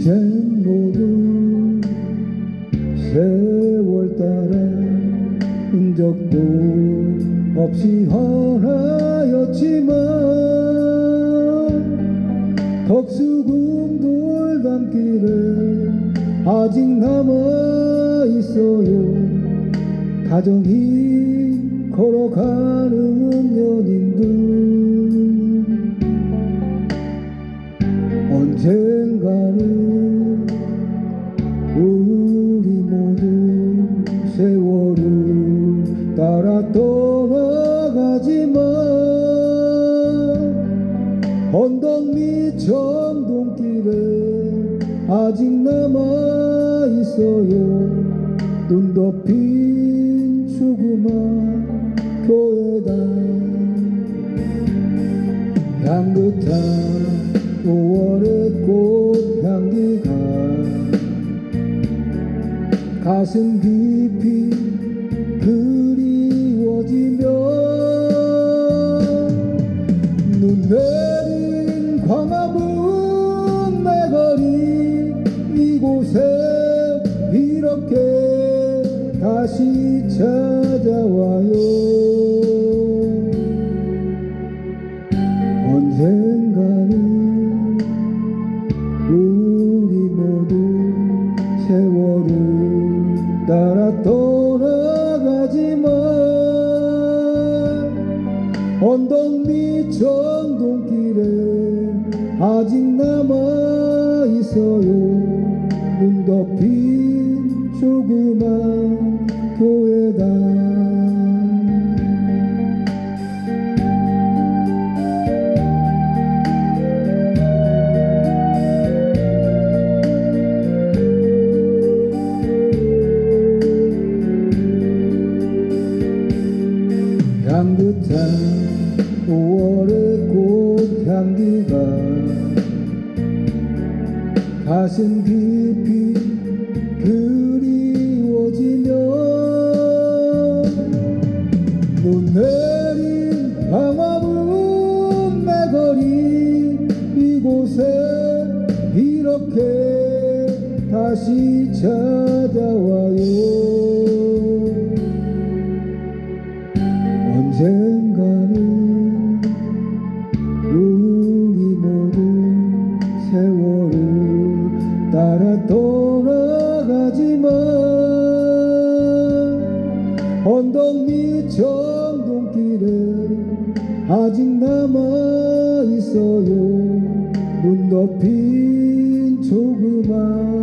이젠 모두 세월 따라 흔적도 없이 하나였지만 덕수궁 돌담길에 아직 남아 있어요. 가정이 걸어가는 연인들. 밑 정동길에 아직 남아 있어요. 눈 덮인 조그만 교회당 향긋한 5월의 꽃 향기가 가슴 깊이 그리워지며 눈 내린 광화 이곳에 이렇게 다시 찾아와요. 언젠가는 우리 모두 세월을 따라 떠나가지만 언덕 밑 정동길에 아직 남아 있어요 눈 덮인 조그만 교회당 향긋한 5월의 꽃 향기가 가슴 깊이 그리워지며 눈 내린 광화문 내거리 이곳에 이렇게 다시 찾아와요 밑 정동길에 아직 남아 있어요. 눈 덮인 조그만